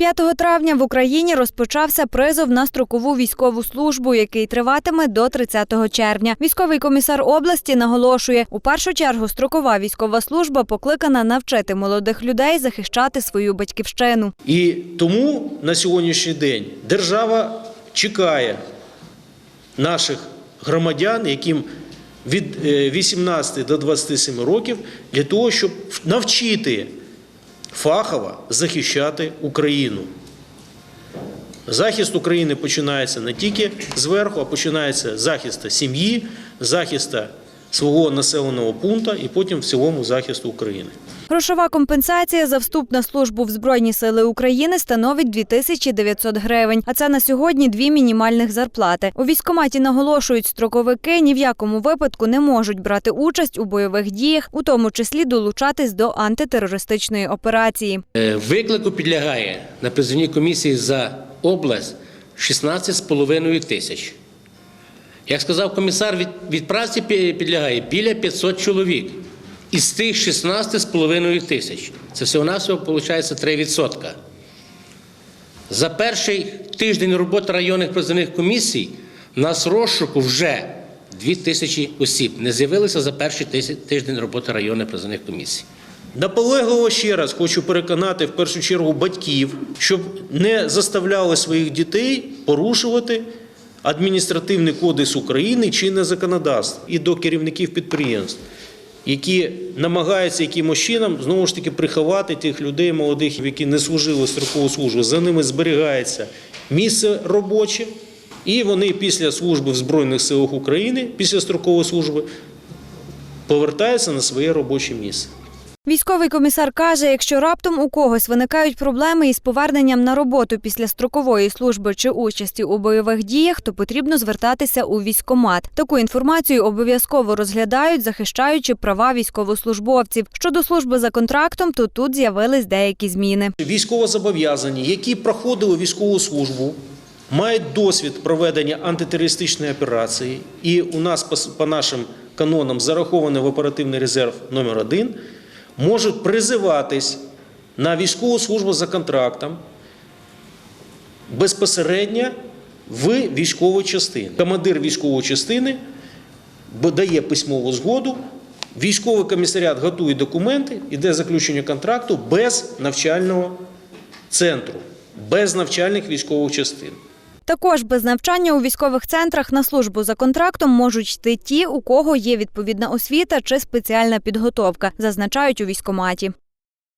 5 травня в Україні розпочався призов на строкову військову службу, який триватиме до 30 червня. Військовий комісар області наголошує, у першу чергу строкова військова служба покликана навчити молодих людей захищати свою батьківщину. І тому на сьогоднішній день держава чекає наших громадян, яким від е, 18 до 27 років, для того, щоб навчити фахово захищати Україну. Захист України починається не тільки зверху, а починається з захисту сім'ї, захисту свого населеного пункту і потім в цілому захисту України. Грошова компенсація за вступ на службу в Збройні сили України становить 2900 гривень. А це на сьогодні дві мінімальних зарплати. У військкоматі наголошують, строковики ні в якому випадку не можуть брати участь у бойових діях, у тому числі долучатись до антитерористичної операції. Е, Виклику підлягає на призовній комісії за область 16,5 тисяч. Як сказав комісар, від, від праці підлягає біля 500 чоловік. Із тих 16,5 тисяч. Це всього-навсього виходить 3%. За перший тиждень роботи районних призовних комісій нас розшуку вже 2 тисячі осіб. Не з'явилися за перший тиждень роботи районних призовних комісій. Наполегливо ще раз хочу переконати в першу чергу батьків, щоб не заставляли своїх дітей порушувати адміністративний кодекс України чинне законодавство і до керівників підприємств, які намагаються якимось чином знову ж таки приховати тих людей молодих, які не служили строкову службу. За ними зберігається місце робоче, і вони після служби в Збройних силах України, після строкової служби, повертаються на своє робоче місце. Військовий комісар каже, якщо раптом у когось виникають проблеми із поверненням на роботу після строкової служби чи участі у бойових діях, то потрібно звертатися у військкомат. Таку інформацію обов'язково розглядають, захищаючи права військовослужбовців. Щодо служби за контрактом, то тут з'явились деякі зміни. Військовозобов'язані, які проходили військову службу, мають досвід проведення антитерористичної операції, і у нас по, по нашим канонам зарахований в оперативний резерв номер 1 можуть призиватись на військову службу за контрактом безпосередньо в військову частину. Командир військової частини дає письмову згоду. Військовий комісаріат готує документи, іде заключення контракту без навчального центру, без навчальних військових частин. Також без навчання у військових центрах на службу за контрактом можуть йти ті, у кого є відповідна освіта чи спеціальна підготовка, зазначають у військкоматі.